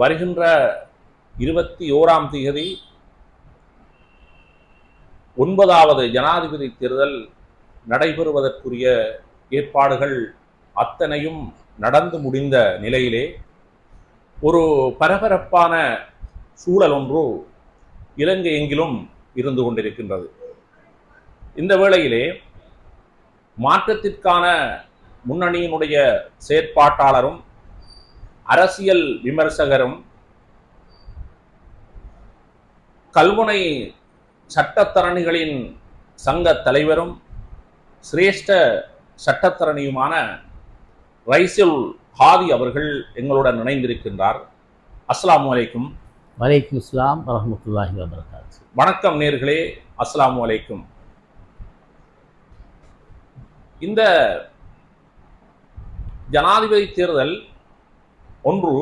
வருகின்ற இருபத்தி ஓராம் தேதி ஒன்பதாவது ஜனாதிபதி தேர்தல் நடைபெறுவதற்குரிய ஏற்பாடுகள் அத்தனையும் நடந்து முடிந்த நிலையிலே ஒரு பரபரப்பான சூழல் ஒன்று இலங்கை எங்கிலும் இருந்து கொண்டிருக்கின்றது. இந்த வேளையிலே மாற்றத்திற்கான முன்னணியினுடைய செயற்பாட்டாளரும் அரசியல் விமர்சகரும் கல்முனை சட்டத்தரணிகளின் சங்க தலைவரும் சிரேஷ்ட சட்டத்தரணியுமான ரைசுல் ஹாதி அவர்கள் எங்களுடன் இணைந்திருக்கின்றார். அஸ்ஸலாமு அலைக்கும். வலைக்கும் இஸ்லாம் வரமத்துல்லாஹி வபரகாத்து. வணக்கம் நேர்களே அஸ்ஸலாமு அலைக்கும். இந்த ஜனாதிபதி தேர்தல் ஒன்று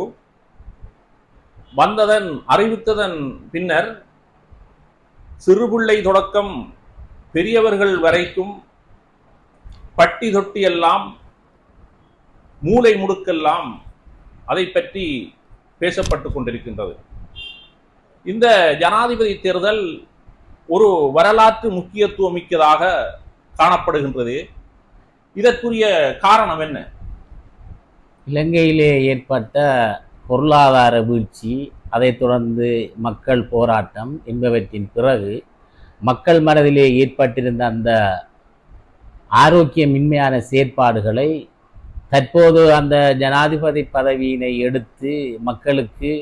வந்ததன் அறிவித்ததன் பின்னர் சிறுபிள்ளை தொடக்கம் பெரியவர்கள் வரைக்கும் பட்டி தொட்டி எல்லாம் மூளை முடுக்கெல்லாம் அதை பற்றி பேசப்பட்டு கொண்டிருக்கின்றது. இந்த ஜனாதிபதி தேர்தல் ஒரு வரலாற்று முக்கியத்துவமிக்கதாக காணப்படுகின்றது. இதற்குரிய காரணம் என்ன? இலங்கையிலே ஏற்பட்ட பொருளாதார வீழ்ச்சி அதைத் தொடர்ந்து மக்கள் போராட்டம் என்பவற்றின் பிறகு மக்கள் மனதிலே ஏற்பட்டிருந்த அந்த ஆரோக்கியமின்மையான செயற்பாடுகளை தற்போது அந்த ஜனாதிபதி பதவியினை எடுத்து மக்களுக்கு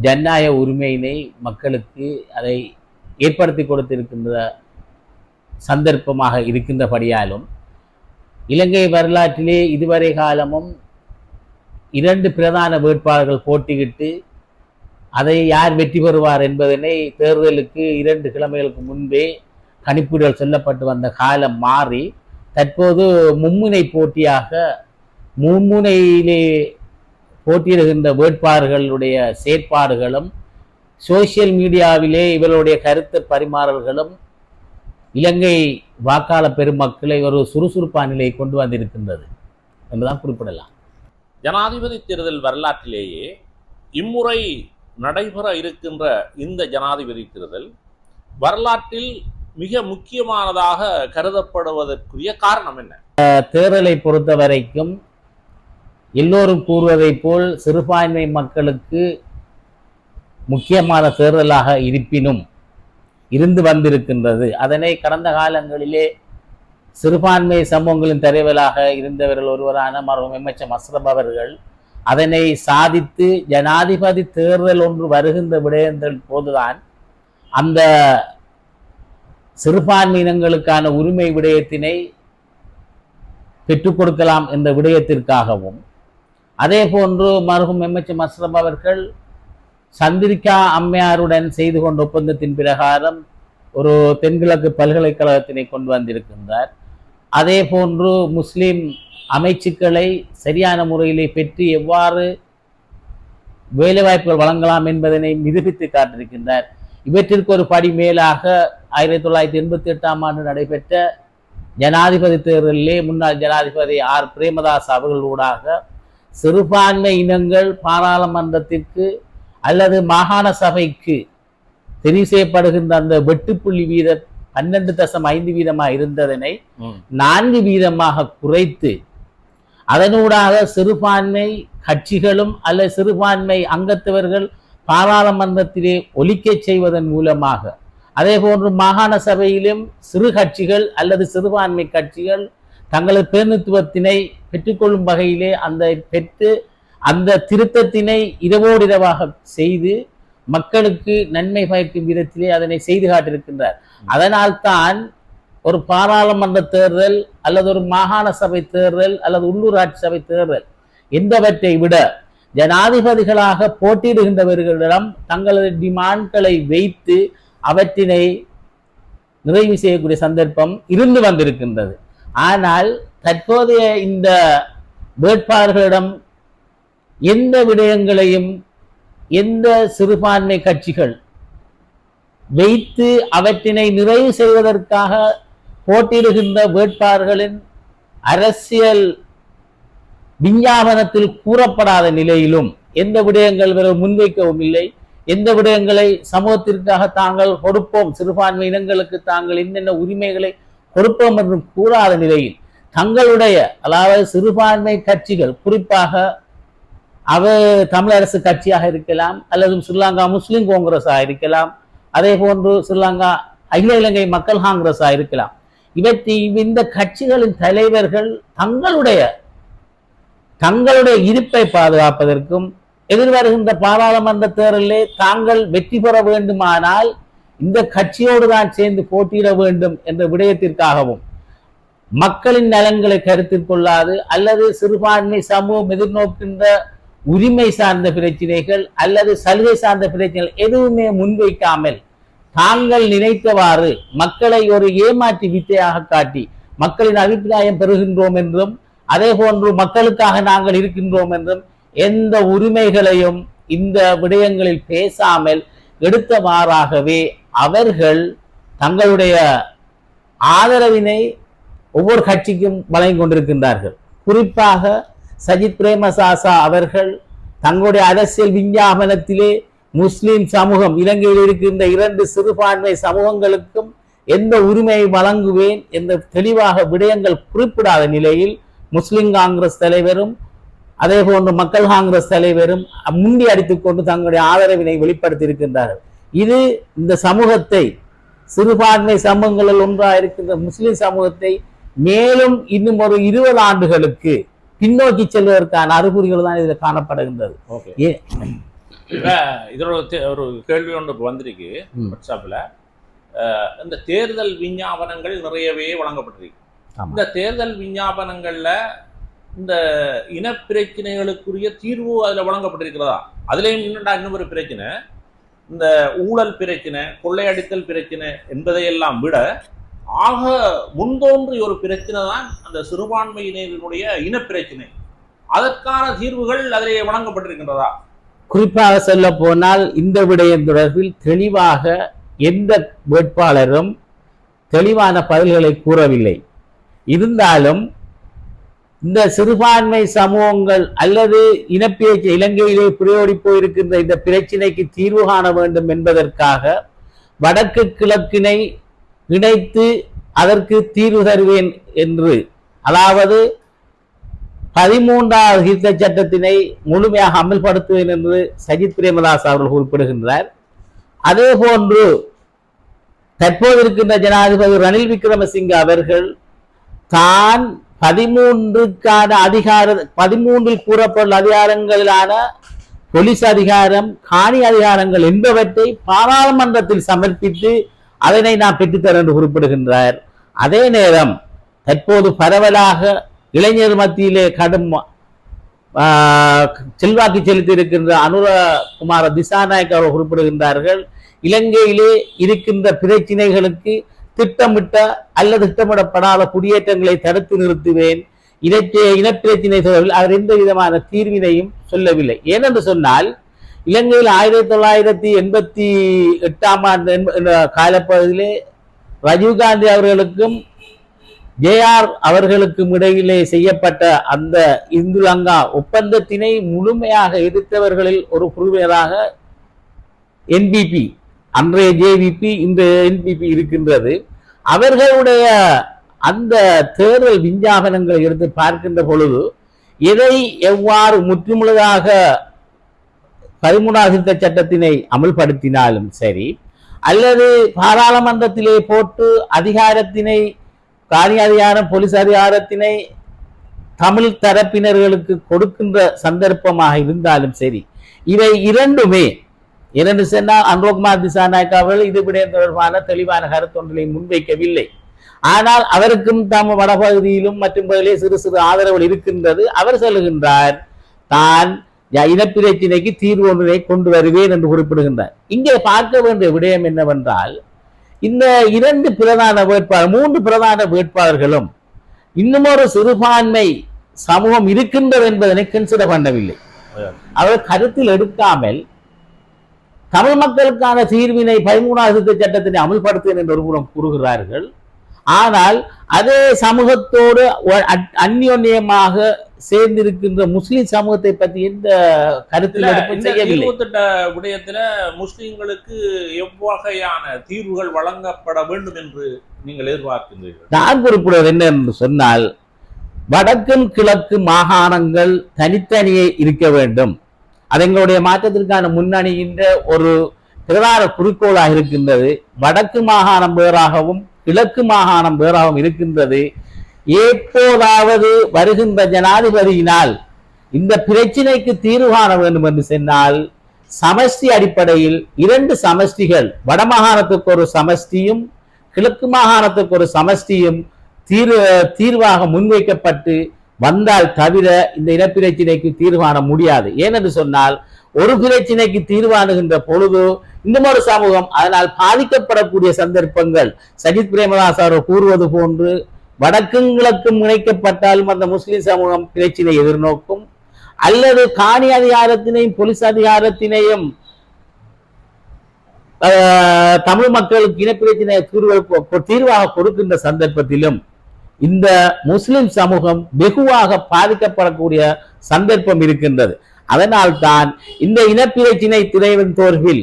ஜனநாயக உரிமையினை மக்களுக்கு அதை ஏற்படுத்தி கொடுத்திருக்கின்ற சந்தர்ப்பமாக இருக்கின்றபடியாலும் இலங்கை வரலாற்றிலே இதுவரை காலமும் இரண்டு பிரதான வேட்பாளர்கள் போட்டியிட்டு அதை யார் வெற்றி பெறுவார் என்பதனை தேர்தலுக்கு இரண்டு கிழமைகளுக்கு முன்பே கணிப்புகள் சொல்லப்பட்டு வந்த காலம் மாறி தற்போது மும்முனை போட்டியாக மும்முனையிலே போட்டியிடுகின்ற வேட்பாளர்களுடைய செயற்பாடுகளும் சோசியல் மீடியாவிலே இவர்களுடைய கருத்து பரிமாறல்களும் இலங்கை வாக்காளர் பெருமக்களை ஒரு சுறுசுறுப்பான நிலையை கொண்டு வந்திருக்கின்றது. என்றுதான் குறிப்பிடலாம். ஜனாதிபதி தேர்தல் வரலாற்றிலேயே இம்முறை நடைபெற இருக்கின்ற இந்த ஜனாதிபதி தேர்தல் வரலாற்றில் மிக முக்கியமானதாக கருதப்படுவதற்குரிய காரணம் என்ன? தேர்தலை பொறுத்த வரைக்கும் எல்லோரும் கூறுவதைப் போல் சிறுபான்மை மக்களுக்கு முக்கியமான தேர்தலாக இருப்பினும் இருந்து வந்திருக்கின்றது. அதனை கடந்த காலங்களிலே சிறுபான்மை சமூகங்களின் தலைவராக இருந்தவர்கள் ஒருவரான மருமம் எம்எச்எம் அஸ்ரப் அவர்கள் அதனை சாதித்து ஜனாதிபதி தேர்தல் ஒன்று வருகின்ற விடயங்கள் போதுதான். அந்த சிறுபான்மையினங்களுக்கான உரிமை விடயத்தினை பெற்றுக் கொடுக்கலாம் என்ற விடயத்திற்காகவும். அதே போன்று மருகும் எம்எச்எம் அஸ்ரப் அவர்கள் சந்திரிகா அம்மையாருடன் செய்து கொண்ட ஒப்பந்தத்தின் பிரகாரம் ஒரு தென்கிழக்கு பல்கலைக்கழகத்தினை கொண்டு வந்திருக்கின்றார். அதே போன்று முஸ்லீம் அமைச்சுக்களை சரியான முறையிலே பெற்று எவ்வாறு வேலைவாய்ப்புகள் வழங்கலாம் என்பதனை நிரூபித்து காட்டிருக்கின்றார் இவற்றிற்கு ஒரு படி மேலாக ஆயிரத்தி தொள்ளாயிரத்தி எண்பத்தி எட்டாம் ஆண்டு நடைபெற்ற ஜனாதிபதி தேர்தலிலே முன்னாள் ஜனாதிபதி ஆர். பிரேமதாஸ் அவர்களூடாக சிறுபான்மை இனங்கள் பாராளுமன்றத்திற்கு அல்லது மாகாண சபைக்கு தெரிவு செய்யப்படுகின்ற அந்த வெட்டுப்புள்ளி வீத பன்னெண்டு தசம் ஐந்து வீதமாக இருந்ததனை நான்கு வீதமாக குறைத்து அதனூடாக சிறுபான்மை கட்சிகளும் அல்லது சிறுபான்மை அங்கத்தவர்கள் பாராளுமன்றத்திலே ஒலிக்கச் செய்வதன் மூலமாக. அதே போன்று மாகாண சபையிலும் சிறு கட்சிகள் அல்லது சிறுபான்மை கட்சிகள் தங்களது பிரதிநிதித்துவத்தினை பெற்றுக்கொள்ளும் வகையிலே அந்த பெற்று அந்த திருத்தத்தினை இரவோடு இரவாக செய்து மக்களுக்கு நன்மை பயக்கும் விதத்திலே அதனை செய்து காட்டியிருக்கின்றார். அதனால்தான் ஒரு பாராளுமன்ற தேர்தல் அல்லது ஒரு மாகாண சபை தேர்தல் அல்லது உள்ளூராட்சி சபை தேர்தல் என்பவற்றை விட ஜனாதிபதிகளாக போட்டியிடுகின்றவர்களிடம் தங்களது டிமாண்ட்களை வைத்து அவற்றினை நிறைவு செய்யக்கூடிய சந்தர்ப்பம் இருந்து வந்திருக்கின்றது. ஆனால் தற்போதைய இந்த வேட்பாளர்களிடம் எந்த விடயங்களையும் எந்த சிறுபான்மை கட்சிகள் வைத்து அவற்றினை நிறைவு செய்வதற்காக போட்டியிடுகின்ற வேட்பாளர்களின் அரசியல் விஞ்ஞாபனத்தில் கூறப்படாத நிலையிலும் எந்த விடயங்கள் இவர்கள் முன்வைக்கவும் இல்லை எந்த விடயங்களை சமூகத்திற்காக தாங்கள் கொடுப்போம் சிறுபான்மை இனங்களுக்கு தாங்கள் என்னென்ன உரிமைகளை கொடுப்போம் என்றும் கூறாத நிலையில் தங்களுடைய அதாவது சிறுபான்மை கட்சிகள் குறிப்பாக அவ தமிழரசு கட்சியாக இருக்கலாம் அல்லது ஸ்ரீலங்கா முஸ்லிம் காங்கிரஸாக இருக்கலாம் அதே போன்று ஸ்ரீலங்கா அகில இலங்கை மக்கள் காங்கிரஸா இருக்கலாம். இவற்றை இந்த கட்சிகளின் தலைவர்கள் தங்களுடைய தங்களுடைய இருப்பை பாதுகாப்பதற்கும் எதிர்வருகின்ற பாராளுமன்ற தேர்தலிலே தாங்கள் வெற்றி பெற வேண்டுமானால் இந்த கட்சியோடு தான் சேர்ந்து போட்டியிட வேண்டும் என்ற விடயத்திற்காகவும் மக்களின் நலன்களை கருத்தில் கொள்ளாது அல்லது சிறுபான்மை சமூகம் எதிர்நோக்கின்ற உரிமை சார்ந்த பிரச்சனைகள் அல்லது சலுகை சார்ந்த பிரச்சனைகள் எதுவுமே முன்வைக்காமல் தாங்கள் நினைத்தவாறு மக்களை ஒரு ஏமாற்றி வித்தையாக காட்டி மக்களின் அபிப்பிராயம் பெறுகின்றோம் என்றும் அதே போன்று மக்களுக்காக நாங்கள் இருக்கின்றோம் என்றும் எந்த உரிமைகளையும் இந்த விடயங்களில் பேசாமல் எடுத்தவாறாகவே அவர்கள் தங்களுடைய ஆதரவினை ஒவ்வொரு கட்சிக்கும் வழங்கி கொண்டிருக்கின்றார்கள். குறிப்பாக சஜித் பிரேமசாசா அவர்கள் தங்களுடைய அரசியல் விஞ்ஞாபனத்திலே முஸ்லிம் சமூகம் இலங்கையில் இருக்கின்ற இரண்டு சிறுபான்மை சமூகங்களுக்கும் எந்த உரிமையை வழங்குவேன் என்ற தெளிவாக விடயங்கள் குறிப்பிடாத நிலையில் முஸ்லிம் காங்கிரஸ் தலைவரும் அதே போன்று மக்கள் காங்கிரஸ் தலைவரும் முண்டி அடித்துக்கொண்டு தங்களுடைய ஆதரவினை வெளிப்படுத்தி இருக்கின்றார்கள். இது இந்த சமூகத்தை சிறுபான்மை சமூகங்களில் ஒன்றாக இருக்கின்ற முஸ்லிம் சமூகத்தை மேலும் இன்னும் ஒரு இருபது ஆண்டுகளுக்கு பின்னோக்கி செல்வதற்கான அறிகுறிகள் தான் இதில் காணப்படுகின்றது. இதோட ஒரு கேள்வி ஒன்று வந்திருக்கு அஹ், இந்த தேர்தல் விஞ்ஞாபனங்கள் நிறையவே வழங்கப்பட்டிருக்கு. இந்த தேர்தல் விஞ்ஞாபனங்கள்ல இந்த இனப்பிரச்சனைகளுக்குரிய தீர்வு அதுல வழங்கப்பட்டிருக்கிறதா? அதுலயும் இன்னும் இன்னும் ஒரு பிரச்சனை. இந்த ஊழல் பிரச்சனை கொள்ளையடித்தல் பிரச்சனை என்பதையெல்லாம் விட ஆக முன்தோன்றிய ஒரு பிரச்சனை தான் அந்த சிறுபான்மையினருடைய இனப்பிரச்சனை. அதற்கான தீர்வுகள் அதிலே வழங்கப்பட்டிருக்கின்றதா? குறிப்பாக சொல்ல போனால் இந்த விடயம் தொடர்பில் தெளிவாக எந்த வேட்பாளரும் தெளிவான பதில்களை கூறவில்லை. இருந்தாலும் இந்த சிறுபான்மை சமூகங்கள் அல்லது இனப்பிரச்ச இலங்கையிலே புரியோடி போயிருக்கின்ற இந்த பிரச்சினைக்கு தீர்வு காண வேண்டும் என்பதற்காக வடக்கு கிழக்கினை இணைத்து அதற்கு தீர்வு தருவேன் என்று. அதாவது பதிமூன்றாவது ஹித்த சட்டத்தினை முழுமையாக அமல்படுத்துவேன் என்று சஜித் பிரேமதாஸ் அவர்கள் குறிப்பிடுகின்றார். அதே போன்று தற்போது இருக்கின்ற ஜனாதிபதி ரணில் விக்ரமசிங்க அவர்கள் தான் பதிமூன்றுக்கான அதிகார பதிமூன்றில் கூறப்படும் அதிகாரங்களிலான போலீஸ் அதிகாரம் காணி அதிகாரங்கள் என்பவற்றை பாராளுமன்றத்தில் சமர்ப்பித்து அதனை நான் பெற்றுத்தர என்று குறிப்பிடுகின்றார். அதே நேரம் தற்போது பரவலாக இளைஞர் மத்தியிலே கடும் செல்வாக்கு செலுத்தி இருக்கின்ற அனுரகுமார திசாநாயக் அவர்கள் குறிப்பிடுகின்றார்கள். இலங்கையிலே இருக்கின்ற பிரச்சினைகளுக்கு திட்டமிட்ட அல்லது திட்டமிடப்படாத குடியேற்றங்களை தடுத்து நிறுத்துவேன். இனற்ற இனப்பிரச்சினை தொடர்பில் அவர் எந்த விதமான தீர்வினையும் சொல்லவில்லை. ஏனென்று சொன்னால் இலங்கையில் ஆயிரத்தி தொள்ளாயிரத்தி எண்பத்தி எட்டாம் ஆண்டு என்ப- காலப்பகுதியிலே ராஜீவ்காந்தி அவர்களுக்கும் ஜேஆர் அவர்களுக்கும் இடையிலே செய்யப்பட்ட அந்த இந்து லங்கா ஒப்பந்தத்தினை முழுமையாக எதிர்த்தவர்களில் ஒரு குழுவினராக என்பிபி அன்றைய ஜேவிபி இன்றைய என்பிபி இருக்கின்றது. அவர்களுடைய அந்த தேர்தல் விஞ்ஞாபனங்களை எடுத்து பார்க்கின்ற பொழுது எதை எவ்வாறு முற்றுமுழுதாக பதிமூணாவது திருத்த சட்டத்தினை அமல்படுத்தினாலும் சரி அல்லது பாராளுமன்றத்திலே போட்டு அதிகாரத்தினை காணி அதிகாரம் போலீஸ் அதிகாரத்தினை தமிழ் தரப்பினர்களுக்கு கொடுக்கின்ற சந்தர்ப்பமாக இருந்தாலும் சரி இவை இரண்டுமே இரண்டு சொன்னால் அன்ரோகுமார் திசாநாயக் அவர்கள் இது விடயம் தொடர்பான தெளிவான கருத்தொன்றை முன்வைக்கவில்லை. ஆனால் அவருக்கும் தம் வடபகுதியிலும் மற்றும் பகுதியிலே சிறு சிறு ஆதரவுகள் இருக்கின்றது. அவர் சொல்லுகின்றார் தான் இனப்பிரச்சினைக்கு தீர்வு ஒன்றினை கொண்டு வருவேன் என்று குறிப்பிடுகின்றார். இங்கே பார்க்க வேண்டிய விடயம் என்னவென்றால் இந்த இரண்டு பிரதான வேட்பாளர் மூன்று பிரதான வேட்பாளர்களும் இன்னும் ஒரு சிறுபான்மை சமூகம் இருக்கின்றது என்பதனை கன்சிடர் பண்ணவில்லை. அவர் கருத்தில் எடுக்காமல் தமிழ் மக்களுக்கான தீர்வினை பதிமூணாவது திருத்தச் சட்டத்தினை அமல்படுத்தேன் என்று ஒருபுறம் கூறுகிறார்கள். ஆனால் அதே சமூகத்தோடு அந்நியோன்யமாக அந்யோன்யமாக சேர்ந்திருக்கின்ற முஸ்லிம் சமூகத்தை பற்றி எந்த கருத்தில் விடயத்துல முஸ்லிம்களுக்கு எவ்வகையான தீர்வுகள் வழங்கப்பட வேண்டும் என்று நீங்கள் எதிர்பார்க்கின்றீர்கள்? நான் குறிப்பிடுவது என்ன என்று சொன்னால் வடக்கும் கிழக்கு மாகாணங்கள் தனித்தனியே இருக்க வேண்டும். அது எங்களுடைய மாற்றத்திற்கான முன்னணிகின்ற ஒரு பிரதான குறிக்கோளாக இருக்கின்றது. வடக்கு மாகாணம் வேறாகவும் கிழக்கு மாகாணம் வேறாகவும் இருக்கின்றது. எப்போதாவது வருகின்ற ஜனாதிபதியினால் இந்த பிரச்சினைக்கு தீர்வு காண வேண்டும் என்று சொன்னால் சமஷ்டி அடிப்படையில் இரண்டு சமஷ்டிகள் வடமாகாணத்துக்கு ஒரு சமஷ்டியும் கிழக்கு மாகாணத்துக்கு ஒரு சமஷ்டியும் தீர்வு தீர்வாக முன்வைக்கப்பட்டு வந்தால் தவிர இந்த இனப்பிரச்சினைக்கு தீர்வான முடியாது. ஏனென்று சொன்னால் ஒரு பிரச்சினைக்கு தீர்வானுகின்ற பொழுது இன்னும் ஒரு சமூகம் அதனால் பாதிக்கப்படக்கூடிய சந்தர்ப்பங்கள் சஜித் பிரேமதாஸ் அவர் கூறுவது போன்று வடக்கும் கிழக்கும் இணைக்கப்பட்டாலும் அந்த முஸ்லிம் சமூகம் பிரச்சினை எதிர்நோக்கும். அல்லது காணி அதிகாரத்தினையும் போலீஸ் அதிகாரத்தினையும் தமிழ் மக்களுக்கு இனப்பிரச்சினை தீர்வு தீர்வாக கொடுக்கின்ற சந்தர்ப்பத்திலும் இந்த முஸ்லிம் சமூகம் வெகுவாக பாதிக்கப்படக்கூடிய சந்தர்ப்பம் இருக்கின்றது. அதனால் தான் இந்த இனப்பிரச்சினை திரைவன் தொடர்பில்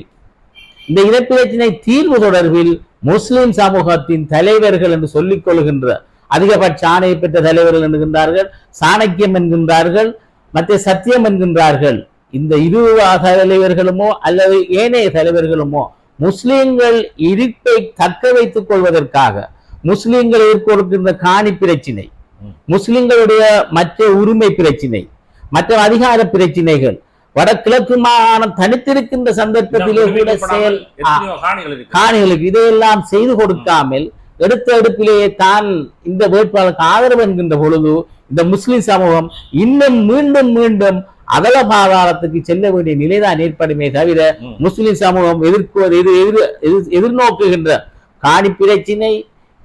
இந்த இனப்பிரச்சினை தீர்வு தொடர்பில் முஸ்லிம் சமூகத்தின் தலைவர்கள் என்று சொல்லிக் கொள்கின்ற அதிகபட்ச ஆணையை பெற்ற தலைவர்கள் என்கின்றார்கள் சாணக்கியம் என்கின்றார்கள் மற்ற சத்தியம் என்கின்றார்கள் இந்த இரு தலைவர்களுமோ அல்லது ஏனைய தலைவர்களுமோ முஸ்லிம்கள் இருப்பை தக்க வைத்துக் கொள்வதற்காக முஸ்லிம்கள் எதிர்கொடுக்கின்ற காணி பிரச்சினை. முஸ்லிம்களுடைய மற்ற உரிமை பிரச்சினை மற்ற அதிகார பிரச்சினைகள் வடகிழக்கு மாகாணம் தனித்திருக்கின்ற சந்தர்ப்பத்திலே கூட செயல் காணிகளுக்கு இதையெல்லாம் செய்து கொடுக்காமல் எடுத்த எடுப்பிலேயே தான் இந்த வேட்பாளருக்கு ஆதரவு என்கின்ற பொழுது இந்த முஸ்லிம் சமூகம் இன்னும் மீண்டும் மீண்டும் அகல பாதாளத்துக்கு செல்ல வேண்டிய நிலைதான் ஏற்படுமே தவிர. முஸ்லிம் சமூகம் எதிர்க்கு எதிர் எதிர் எதிர்- எதிர்நோக்குகின்ற காணி பிரச்சினை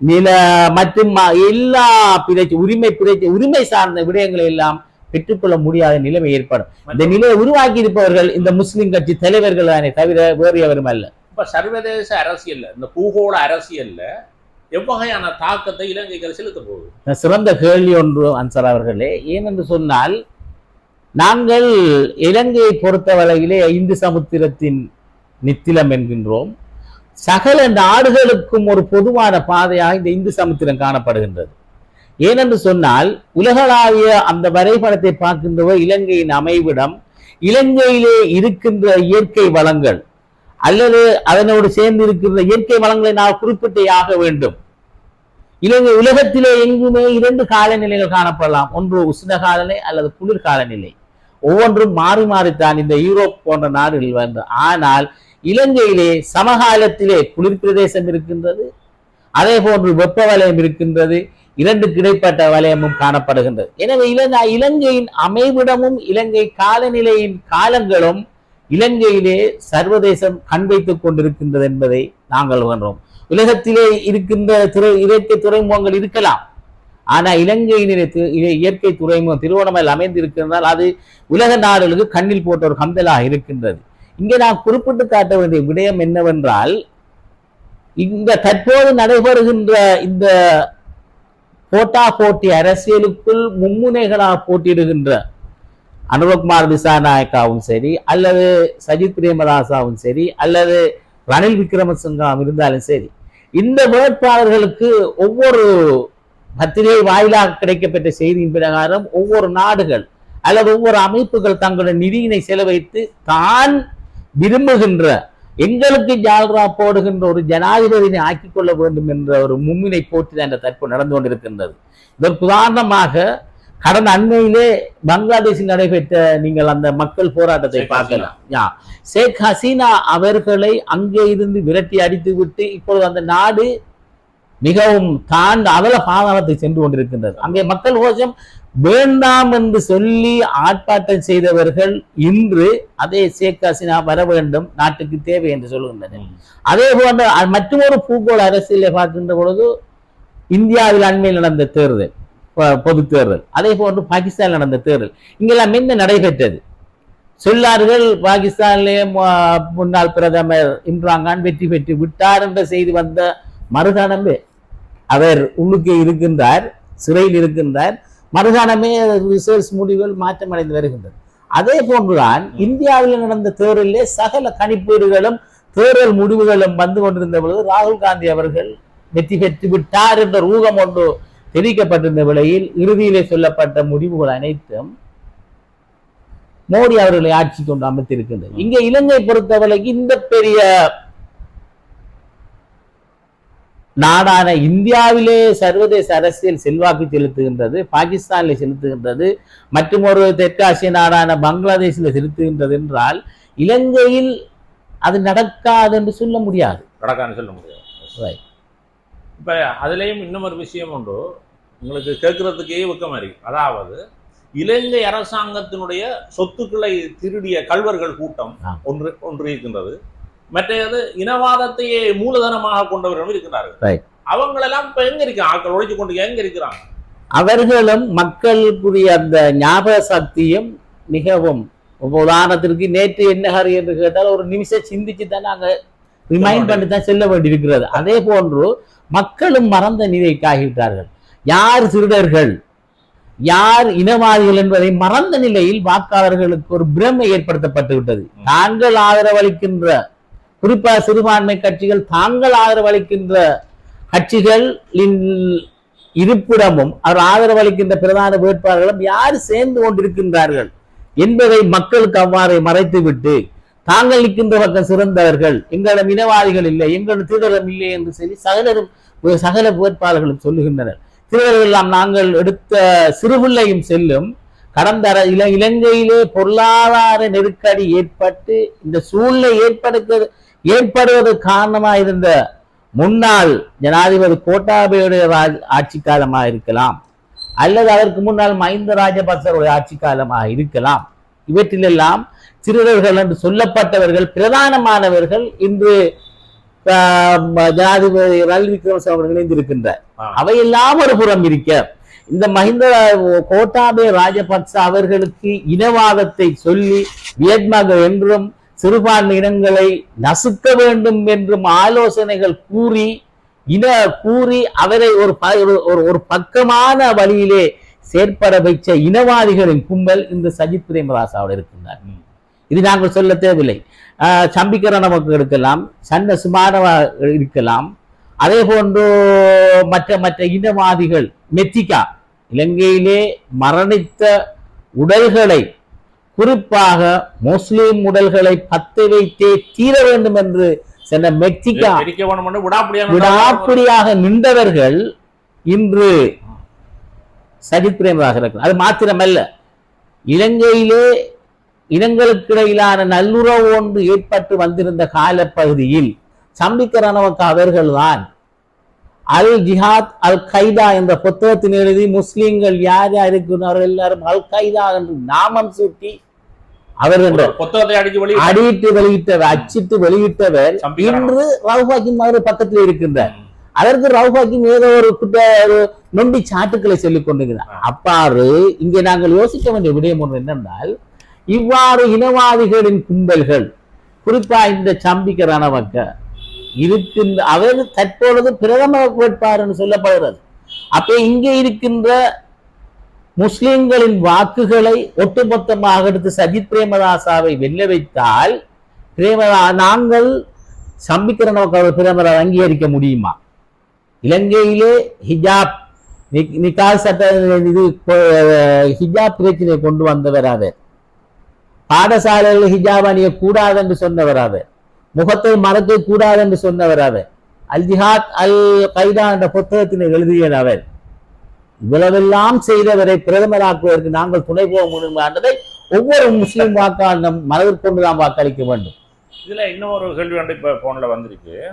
நில மற்றும் எல்லா பிரச்சனை உரிமை பிரச்சனை உரிமை சார்ந்த விடயங்களை எல்லாம் பெற்றுக்கொள்ள முடியாத நிலைமை ஏற்படும். இந்த நிலையை உருவாக்கி இருப்பவர்கள் இந்த முஸ்லிம் கட்சி தலைவர்கள் தானே தவிர வேறு எவரும் அல்ல. இப்ப சர்வதேச அரசியல்ல இந்த பூகோள அரசியல்ல எவ்வகையான தாக்கத்தை இலங்கைகள் செலுத்த போகுது சிறந்த கேள்வி ஒன்று அன்சர் அவர்களே. ஏனென்று சொன்னால் நாங்கள் இலங்கையை பொறுத்தவரையிலே ஐந்து சமுத்திரத்தின் நித்திலம் என்கின்றோம். சகல நாடுகளுக்கும் ஒரு பொதுவான பாதையாக இந்த இந்து சமுத்திரம் காணப்படுகின்றது. ஏனென்று சொன்னால் உலகளாவிய அந்த வரைபடத்தை பார்க்கின்றவர் இலங்கையின் அமைவிடம் இலங்கையிலே இருக்கின்ற இயற்கை வளங்கள் அல்லது அதனோடு சேர்ந்து இருக்கின்ற இயற்கை வளங்களை நான் குறிப்பிட்டே ஆக வேண்டும். இலங்கை உலகத்திலே எங்குமே இரண்டு காலநிலைகள் காணப்படலாம். ஒன்று உஷ்ண காலநிலை அல்லது குளிர் காலநிலை. ஒவ்வொன்றும் மாறி மாறித்தான் இந்த யூரோப் போன்ற நாடுகளில் வந்து. ஆனால் இலங்கையிலே சமகாலத்திலே குளிர் பிரதேசம் இருக்கின்றது. அதே போன்று வெப்ப வலயம் இருக்கின்றது. இரண்டு கிடைப்பட்ட வலயமும் காணப்படுகின்றது. எனவே இலங்கை இலங்கையின் அமைவிடமும் இலங்கை காலநிலையின் காலங்களும் இலங்கையிலே சர்வதேசம் கண் வைத்துக் கொண்டிருக்கின்றது என்பதை நாங்கள் உணர்றோம் உலகத்திலே இருக்கின்ற துறை இயற்கை துறைமுகங்கள் இருக்கலாம். ஆனால் இலங்கையினுடைய இயற்கை துறைமுகம் திருவண்ணாமலையில் அமைந்திருக்கிறதால் அது உலக நாடுகளுக்கு கண்ணில் போட்ட ஒரு கந்தலாக இருக்கின்றது. இங்கே நான் குறிப்பிட்டு காட்ட வேண்டிய விடயம் என்னவென்றால் இந்த தற்போது நடைபெறுகின்ற இந்த போட்டா போட்டி அரசியலுக்குள் மும்முனைகளாக போட்டியிடுகின்ற அனுரகுமார் திசாநாயக்காவும் சரி அல்லது சஜித் பிரேமதாசாவும் சரி அல்லது ரணில் விக்ரமசிங்காவும் இருந்தாலும் சரி இந்த வேட்பாளர்களுக்கு ஒவ்வொரு பத்திரிகை வாயிலாக கிடைக்கப்பட்ட செய்தியின் பிரகாரம் ஒவ்வொரு நாடுகள் அல்லது ஒவ்வொரு அமைப்புகள் தங்களுடைய நிதியினை செலவைத்து தான் விரும்புகின்ற எங்களுக்கு ஜால்ரா போடுகின்ற ஒரு ஜனாதிபதியை ஆக்கிக் கொள்ள வேண்டும் என்ற ஒரு மும்மினை போட்டி தான் இந்த தற்போது நடந்து கொண்டிருக்கின்றது. இதற்கு உதாரணமாக கடந்த அண்மையிலே பங்களாதேஷில் நடைபெற்ற நீங்கள் அந்த மக்கள் போராட்டத்தை பார்க்கலாம். யா. ஷேக் ஹசீனா அவர்களை அங்கே இருந்து விரட்டி அடித்து விட்டு இப்பொழுது அந்த நாடு மிகவும் தாண்ட அதல பாதாளத்தை சென்று கொண்டிருக்கின்றது. அங்கே மக்கள் கோஷம் வேண்டாம் என்று சொல்லி ஆர்ப்பாட்டம் செய்தவர்கள் இன்று அதே ஷேக் ஹசீனா வர வேண்டும் நாட்டுக்கு தேவை என்று சொல்லுகின்றனர் அதே போன்ற மற்றொரு பூகோள அரசியலை பார்க்கின்ற பொழுது இந்தியாவில் அண்மையில் நடந்த தேர்தல். பொது தேர்தல். அதே போன்று பாகிஸ்தான் நடந்த தேர்தல். இங்கெல்லாம் என்ன நடைபெற்றது? சொல்லார்கள் பாகிஸ்தானிலே முன்னாள் பிரதமர் இம்ரான் கான் வெற்றி பெற்று விட்டார் என்ற செய்தி வந்த மறுகணமே அவர் உள்ளுக்கே இருக்கின்றார் சிறையில் இருக்கின்றார். மறுகணமே ரிசர்ச் முடிவுகள் மாற்றமடைந்து வருகின்றது. அதே போன்றுதான் இந்தியாவில் நடந்த தேர்தலிலே சகல கணிப்பீடுகளும் தேர்தல் முடிவுகளும் வந்து கொண்டிருந்த பொழுது ராகுல் காந்தி அவர்கள் வெற்றி பெற்று விட்டார் என்ற ஊகம் ஒன்று தெரிவிக்கப்பட்டிருந்த வேளையில் இறுதியிலே சொல்லப்பட்ட முடிவுகள் அனைத்தும் மோடி அவர்களை ஆட்சி கொண்டு அமைத்திருக்கின்றது இங்க இலங்கை பொறுத்தவரைக்கு இந்த பெரிய நாடான இந்தியாவிலே சர்வதேச அரசியல் செல்வாக்கு செலுத்துகின்றது பாகிஸ்தானில் செலுத்துகின்றது மற்றும் ஒரு தெற்காசிய நாடான பங்களாதேஷில் செலுத்துகின்றது என்றால் இலங்கையில் அது நடக்காது என்று சொல்ல முடியாது. நடக்கான்னு சொல்ல முடியாது. இப்ப அதுலயும் இன்னும் ஒரு விஷயம் உண்டு. உங்களுக்கு கேட்கறதுக்கே வெக்கமா இருக்கு. அதாவது இலங்கை அரசாங்கத்தினுடைய சொத்துக்களை திருடிய கல்வர்கள் கூட்டம். ஒன்று ஒன்று இருக்கின்றது. மற்றது இனவாதத்தையே மூலதனமாக கொண்டவர்களும் இருக்கிறார்கள். அவங்களெல்லாம் இப்ப எங்க இருக்காங்க ஆட்கள் உழைச்சு கொண்டு எங்க இருக்கிறாங்க? அவர்களும் மக்களுக்குரிய அந்த ஞாபக சக்தியும் மிகவும் உதாரணத்திற்கு நேற்று என்ன ஹரி என்று கேட்டால் ஒரு நிமிஷம் சிந்திச்சு தான் நாங்க ரிமைண்ட் பண்ணி தான் செல்ல வேண்டியிருக்கிறது. அதே போன்று மக்களும் மறந்த நிலைக்கு ஆகிவிட்டார்கள். யார் திருடர்கள்? யார் இனவாதிகள் என்பதை மறந்த நிலையில் வாக்காளர்களுக்கு ஒரு பிரமை ஏற்படுத்தப்பட்டு விட்டது தாங்கள் ஆதரவளிக்கின்ற குறிப்பா சிறுபான்மை கட்சிகள் தாங்கள் ஆதரவளிக்கின்ற கட்சிகளின் இருப்பிடமும் அவர் ஆதரவளிக்கின்ற பிரதான வேட்பாளர்களும் யார் சேர்ந்து கொண்டிருக்கின்றார்கள் என்பதை மக்களுக்கு அவ்வாறு மறைத்துவிட்டு தாங்கள் நிற்கின்ற பக்கம் சிறந்தவர்கள். எங்களிடம் இனவாதிகள் இல்லை எங்களிடம் திருடரம் இல்லை என்று சொல்லி சகலரும் சகல வேட்பாளர்களும் சொல்லுகின்றனர். திருடர்கள் எல்லாம் நாங்கள் எடுத்த சிறுபிள்ளையும் செல்லும். கடந்த இல இலங்கையிலே பொருளாதார நெருக்கடி ஏற்பட்டு இந்த சூழ்நிலை ஏற்படுத்த ஏற்படுவதற்கு காரணமாக இருந்த முன்னாள் ஜனாதிபதி கோட்டாபயுடைய ஆட்சி காலமாக இருக்கலாம். அல்லது அதற்கு முன்னால் மஹிந்த ராஜபக்சருடைய ஆட்சி காலமாக இருக்கலாம். இவற்றிலெல்லாம் திருடர்கள் என்று சொல்லப்பட்டவர்கள் பிரதானமானவர்கள் இன்று ஜனாதிபதி ரணில் விக்ரமசிங்க அவர்கள் இணைந்திருக்கின்றார். அவையெல்லாம் ஒரு புறம் இருக்க இந்த மஹிந்த கோட்டாபய ராஜபக்ச அவர்களுக்கு இனவாதத்தை சொல்லி வியட்நாக என்றும் சிறுபான்மை இனங்களை நசுக்க வேண்டும் என்றும் ஆலோசனைகள் கூறி இன கூறி அவரை ஒரு ஒரு- பக்கமான வழியிலே செயற்பட வைச்ச இனவாதிகளின் கும்பல் இந்த சஜித் பிரேமதாசாவோடு இருக்கின்றார். இது நாங்கள் சொல்ல தேவையில்லை. நமக்கு எடுக்கலாம் சன்ன சுமாரவா இருக்கலாம் அதே போன்று மற்ற மற்ற இனவாதிகள் மெத்திகா இலங்கையிலே மரணித்த உடல்களை குறிப்பாக முஸ்லிம் உடல்களை பத்து வைத்தே தீர வேண்டும் என்று சென்ற மெக்சிகா விடாப்பிடியாக நின்றவர்கள். இன்று சஜித் பிரேமதாக இருக்கிறார். அது மாத்திரமல்ல. இலங்கையிலே இனங்களுக்கிடையிலான நல்லுறவு ஒன்று ஏற்பட்டு வந்திருந்த காலப்பகுதியில் சம்பிக்க ரணவக்க அவர்கள்தான் அல் ஜிஹாத் அல் கைதா என்ற புத்தகத்தின் எழுதி முஸ்லிம்கள் யார் யார் இருக்கிறார்கள் எல்லாரும் அல் கைதா என்று நாமம் சூட்டி அவர் என்ற ஒரு புத்தகத்தை அடியிட்டு வெளியிட்டவர் அச்சிட்டு வெளியிட்டவர் இன்று ரவுபாக்கின் மாதிரி பக்கத்தில் இருக்கின்றார். அதற்கு ரவுபாக்கின் ஏதோ ஒரு குட்ட ஒரு நொண்டி சாட்டுக்களை சொல்லிக் கொண்டிருக்கிறார். அப்பாறு இங்கே நாங்கள் யோசிக்க வேண்டிய விடயம் ஒன்று என்னென்றால் இவ்வாறு இனவாதிகளின் கும்பல்கள் குறிப்பா இந்த சம்பிக்க ரணவக்க இருக்கின்ற அவர் தற்பொழுது பிரதமர் வேட்பாளர் என்று சொல்லப்படுகிறது. அப்ப இங்கே இருக்கின்ற முஸ்லிம்களின் வாக்குகளை ஒட்டுமொத்தமாக எடுத்து சஜித் பிரேமதாசாவை வெல்ல வைத்தால் பிரேமதா நாங்கள் சம்பிக்கிற பிரதமரை அங்கீகரிக்க முடியுமா? இலங்கையிலே ஹிஜாப் நி- நிக்கால் சட்ட இது ஹிஜாப் பிரச்சனையை கொண்டு வந்தவர் அவர். பாடசாலையில் ஹிஜாப் அணிய கூடாது என்று சொன்னவர் அவர். முகத்தை மறைக்க கூடாது என்று சொன்னவர் அவர். அல் ஜிஹாத் அல் கைதா என்ற புத்தகத்தினை எழுதியவர் அவர். இவ்வளவெல்லாம் செய்தவரை பிரதமராக்குவதற்கு நாங்கள் துணை போக முடியுமா என்பதை ஒவ்வொரு முஸ்லிம் வாக்காளரும் மனதில் கொண்டு நாம் வாக்களிக்க வேண்டும். இதுல இன்னொரு கேள்வி ஒன்று இப்ப போன்ல வந்திருக்கு.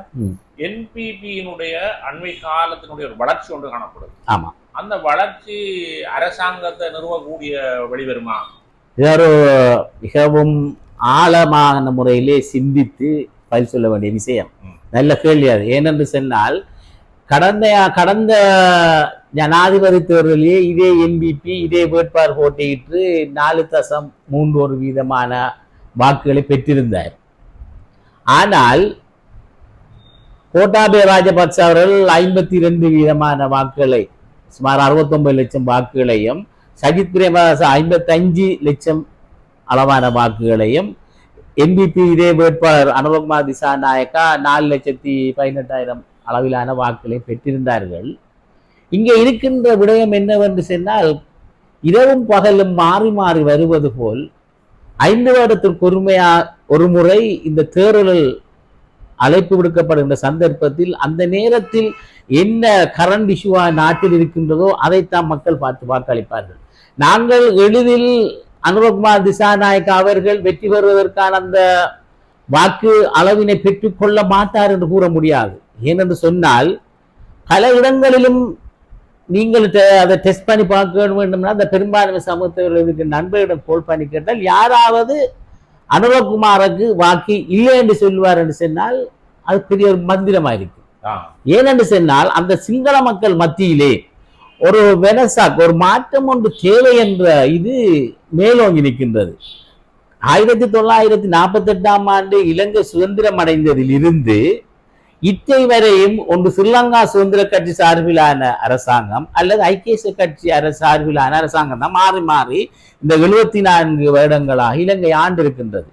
என்பிபியினுடைய அண்மை காலத்தினுடைய ஒரு வளர்ச்சி ஒன்று காணப்படுது. ஆமா. அந்த வளர்ச்சி அரசாங்கத்தை நிறுவக்கூடிய வெளிவருமா ஒரு மிகவும் ஆழமான முறையிலே சிந்தித்து பதில் சொல்ல வேண்டிய விஷயம். நல்ல கேள்வி அது. ஏனென்று சொன்னால் கடந்த கடந்த ஜனாதிபதி தேர்தலிலே இதே என்பிபி இதே வேட்பாளர் போட்டியிட்டு நாலு தசம் மூன்று ஒரு வீதமான வாக்குகளை பெற்றிருந்தார். ஆனால் கோட்டாபய ராஜபக்ச அவர்கள் ஐம்பத்தி ரெண்டு வீதமான வாக்குகளை சுமார் அறுபத்தொன்பது லட்சம் வாக்குகளையும் சஜித் பிரேமதாச ஐம்பத்தஞ்சு லட்சம் அளவான வாக்குகளையும் எம்பிபி இதே வேட்பாளர் அனுபகுமார் திசா நாயக்கா நாலு லட்சத்தி பதினெட்டாயிரம் அளவிலான வாக்குகளை பெற்றிருந்தார்கள். இங்கே இருக்கின்ற விடயம் என்னவென்று சொன்னால் இரவும் பகலும் மாறி மாறி வருவது போல் ஐந்து வருடத்திற்கு ஒருமையா ஒரு முறை இந்த தேர்தலில் அழைப்பு விடுக்கப்படுகின்ற சந்தர்ப்பத்தில் அந்த நேரத்தில் என்ன கரண்ட் இஷ்யூவா நாட்டில் இருக்கின்றதோ அதைத்தான் மக்கள் பார்த்து வாக்களிப்பார்கள். நாங்கள் எளிதில் அனுரகுமார் திசாநாயக் அவர்கள் வெற்றி பெறுவதற்கான அந்த வாக்கு அளவினை பெற்றுக்கொள்ள மாட்டார் என்று கூற முடியாது ஏனென்று சொன்னால் பல இடங்களிலும் நீங்கள் அதை டெஸ்ட் பண்ணி பார்க்க வேண்டும்னா அந்த பெரும்பான்மை சமூகத்தவர்களுக்கு நண்பரிடம் போல் பண்ணி கேட்டால் யாராவது அனுரகுமாருக்கு வாக்கு இல்லை என்று சொல்வார் என்று சொன்னால் அது பெரிய ஒரு மந்திரமா இருக்கும் ஆ. ஏனென்று சொன்னால் அந்த சிங்கள மக்கள் மத்தியிலே ஒரு வெனசாக் ஒரு மாற்றம் ஒன்று தேவை என்ற இது மேலோங்கி நிற்கின்றது. ஆயிரத்தி தொள்ளாயிரத்தி நாற்பத்தி எட்டாம் ஆண்டு இலங்கை சுதந்திரம் அடைந்ததில் இருந்து இத்தை வரையும் ஒன்று ஸ்ரீலங்கா சுதந்திர கட்சி சார்பிலான அரசாங்கம் அல்லது ஐக்கிய கட்சி சார்பிலான அரசாங்கம் தான் மாறி மாறி இந்த எழுபத்தி நான்கு வருடங்களாக இலங்கை ஆண்டு இருக்கின்றது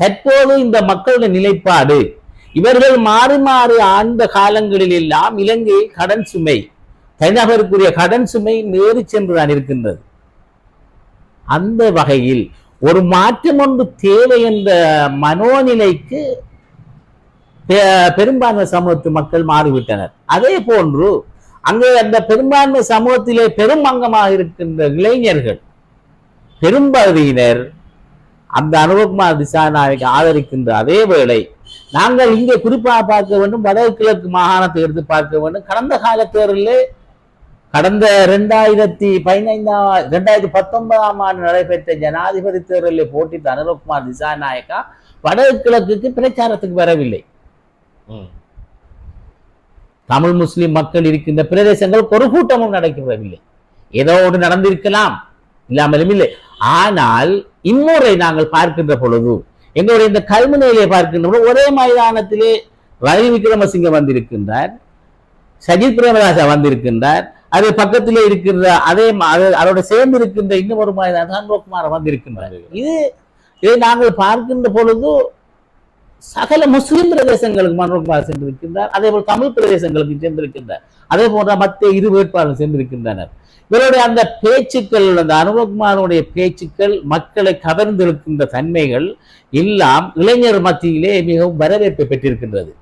தற்போது இந்த மக்களுடைய நிலைப்பாடு இவர்கள் மாறி மாறி ஆண்ட காலங்களில் எல்லாம் இலங்கையில் கடன் சுமை தனிநபருக்குரிய கடன் சுமை நேரு சென்றுதான் இருக்கின்றது. அந்த வகையில் ஒரு மாற்றம் ஒன்று தேவை என்ற மனோநிலைக்கு பெ- பெரும்பான்மை சமூகத்து மக்கள் மாறிவிட்டனர். அதே போன்று அங்கே அந்த பெரும்பான்மை சமூகத்திலே பெரும் அங்கமாக இருக்கின்ற இளைஞர்கள் பெரும்பகுதியினர் அந்த அனுபவகுமார் திசாநாயக ஆதரிக்கின்ற அதே வேளை நாங்கள் இங்கே குறிப்பாக பார்க்க வேண்டும் வடகிழக்கு மாகாணத்தை எடுத்து பார்க்க வேண்டும். கடந்த கால தேர்தலில் கடந்த ரெண்டாயிரத்தி பதினைந்தாம் ரெண்டாயிரத்தி பத்தொன்பதாம் ஆண்டு நடைபெற்ற ஜனாதிபதி தேர்தலில் போட்டிட்ட அனுரகுமார் திசாநாயக்கா வடகிழக்குக்கு பிரச்சாரத்துக்கு வரவில்லை. தமிழ் முஸ்லிம் மக்கள் இருக்கின்ற பிரதேசங்கள் ஒரு கூட்டமும் நடைபெறவில்லை. ஏதோ ஒன்று நடந்திருக்கலாம் இல்லாமலும் இல்லை. ஆனால் இம்முறை நாங்கள் பார்க்கின்ற பொழுது எங்களுடைய இந்த கல்முனையிலே பார்க்கின்ற பொழுது ஒரே மைதானத்திலே ரணில் விக்ரமசிங்க வந்திருக்கின்றார் சஜித் பிரேமதாசா வந்திருக்கின்றார் அது பக்கத்திலே இருக்கின்ற அதே அதோட சேர்ந்து இருக்கின்ற இன்னும் ஒரு மைதானம் அன்பகுமார் வந்திருக்கின்றார். இது இதை நாங்கள் பார்க்கின்ற பொழுது சகல முஸ்லிம் பிரதேசங்களுக்கு மனோகுமார் சென்றிருக்கின்றார். அதே போல் தமிழ் பிரதேசங்களுக்கு சென்றிருக்கின்றார். அதே போன்ற மற்ற இரு வேட்பாளர்கள் சென்றிருக்கின்றனர். இவருடைய அந்த பேச்சுக்கள் அந்த அனுபகுமாரனுடைய பேச்சுக்கள் மக்களை கவர்ந்திருக்கின்ற தன்மைகள் எல்லாம் இளைஞர் மத்தியிலே மிகவும் வரவேற்பை பெற்றிருக்கின்றது.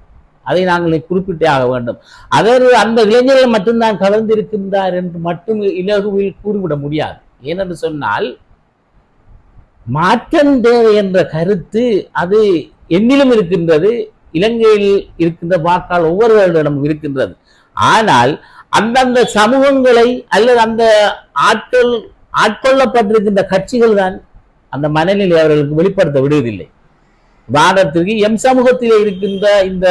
அதை நாங்கள் குறிப்பிட்டே ஆக வேண்டும். அவர் அந்த இளைஞர்கள் மட்டும்தான் கலந்திருக்கின்றார் என்று மட்டும் இலகுவில் கூறிவிட முடியாது. ஏனென்று சொன்னால் மாற்றம் தேவை என்ற கருத்து அது என்னிலும் இருக்கின்றது இலங்கையில் இருக்கின்ற வாக்கால் ஒவ்வொருவரிடமும் இருக்கின்றது. ஆனால் அந்தந்த சமூகங்களை அல்லது அந்த ஆட்கள் ஆட்கொள்ளப்பட்டிருக்கின்ற கட்சிகள் தான் அந்த மனநிலை அவர்களுக்கு வெளிப்படுத்த விடுவதில்லை. உதாரணத்திற்கு எம் சமூகத்தில் இருக்கின்ற இந்த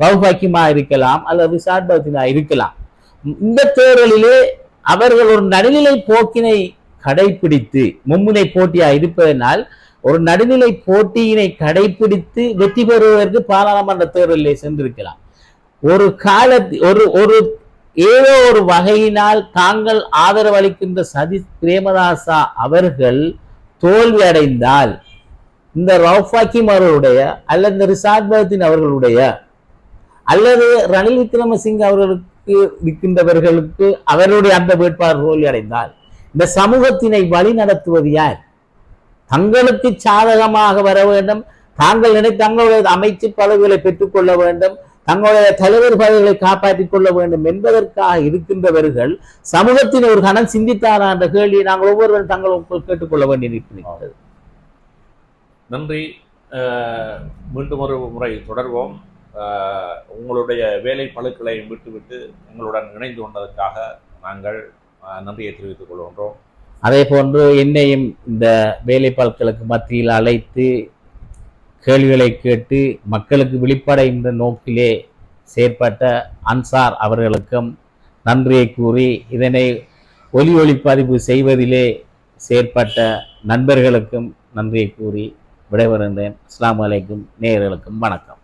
பௌபாக்கியமா இருக்கலாம் அல்லது சார்பத்தினா இருக்கலாம். இந்த தேர்தலிலே அவர்கள் ஒரு நடுநிலை போக்கினை கடைபிடித்து மும்முனை போட்டியா இருப்பதனால் ஒரு நடுநிலை போட்டியினை கடைபிடித்து வெற்றி பெறுவதற்கு பாராளுமன்ற தேர்தலிலே சென்றிருக்கலாம். ஒரு காலத்தி ஒரு ஒரு ஏதோ ஒரு வகையினால் தாங்கள் ஆதரவு அளிக்கின்ற பிரேமதாசா அவர்கள் தோல்வி அடைந்தால் இந்த ரவுஃபாக்கிம் அவர்களுடைய அல்லது இந்த ரிசாத் பகத்தின் அவர்களுடைய அல்லது ரணில் விக்ரமசிங்க அவர்களுக்கு இருக்கின்றவர்களுக்கு அவருடைய அந்த வேட்பாளர் தோல்வி அடைந்தால் இந்த சமூகத்தினை வழி நடத்துவது யார்? தங்களுக்கு சாதகமாக வர வேண்டும் தாங்கள் நினை தங்களுடைய அமைச்சு பதவிகளை பெற்றுக்கொள்ள வேண்டும் தங்களுடைய தலைவர் பதவிகளை காப்பாற்றிக் கொள்ள வேண்டும் என்பதற்காக இருக்கின்றவர்கள் சமூகத்தின் ஒரு கணம் சிந்தித்தாரா என்ற கேள்வியை நாங்கள் ஒவ்வொருவரும் தங்கள் கேட்டுக்கொள்ள வேண்டியிருக்கிறது நன்றி. அஹ், மீண்டும் ஒரு முறை தொடர்வோம். உங்களுடைய வேலை பழுக்களை விட்டுவிட்டு எங்களுடன் இணைந்து கொண்டதற்காக நாங்கள் நன்றியை தெரிவித்துக் கொள்கின்றோம். அதே போன்று என்னையும் இந்த வேலைப்பாட்களுக்கு மத்தியில் அழைத்து கேள்விகளை கேட்டு மக்களுக்கு விழிப்படைகின்ற நோக்கிலே செயற்பட்ட அன்சார் அவர்களுக்கும் நன்றியை கூறி இதனை ஒலி ஒளிப்பதிவு செய்வதிலே செயற்பட்ட நண்பர்களுக்கும் நன்றியை கூறி விடைபெறுகின்றேன். அஸ்லாம் அலைக்கும் நேயர்களுக்கும் வணக்கம்.